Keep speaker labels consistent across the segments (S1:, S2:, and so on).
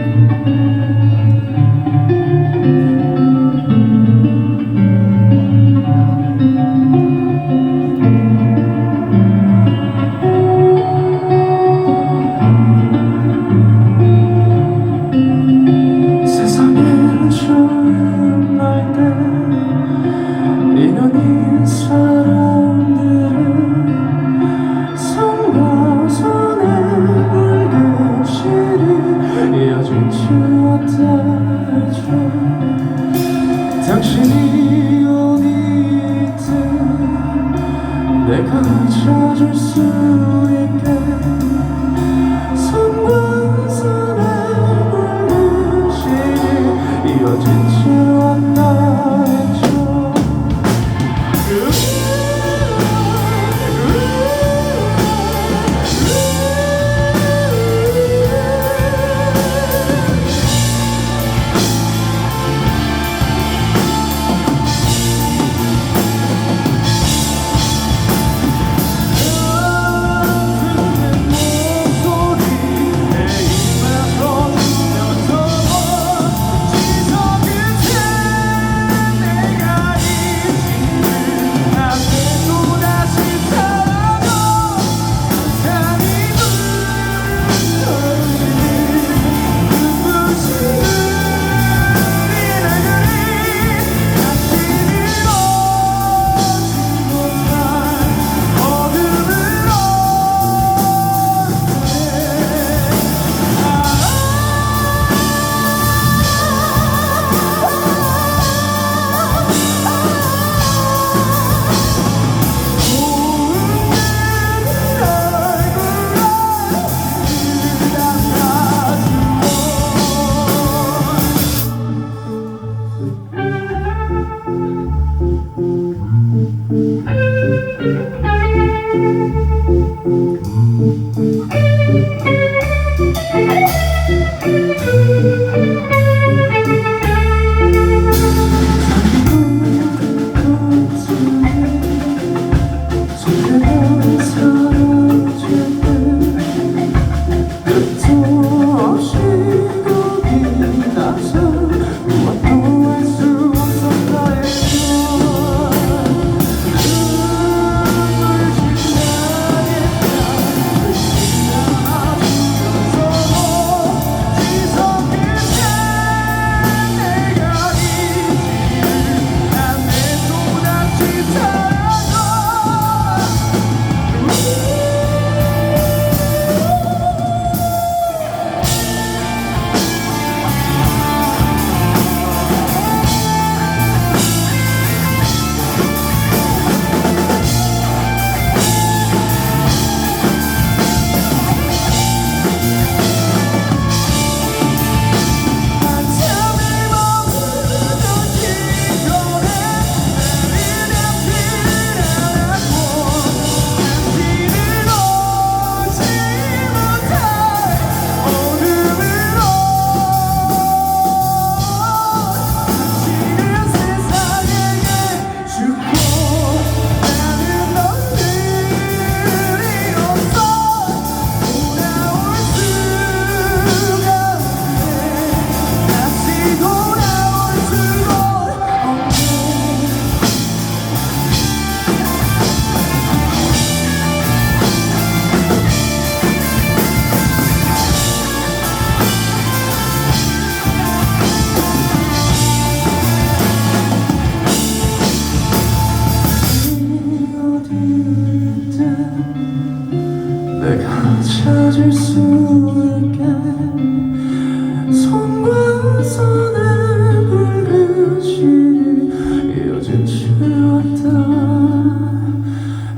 S1: Thank you. 찾을 수 Thank you. 찾을 수 있게 손과 손의 불빛이 이어진 채웠다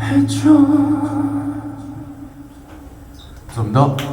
S1: 했죠 감사합니다.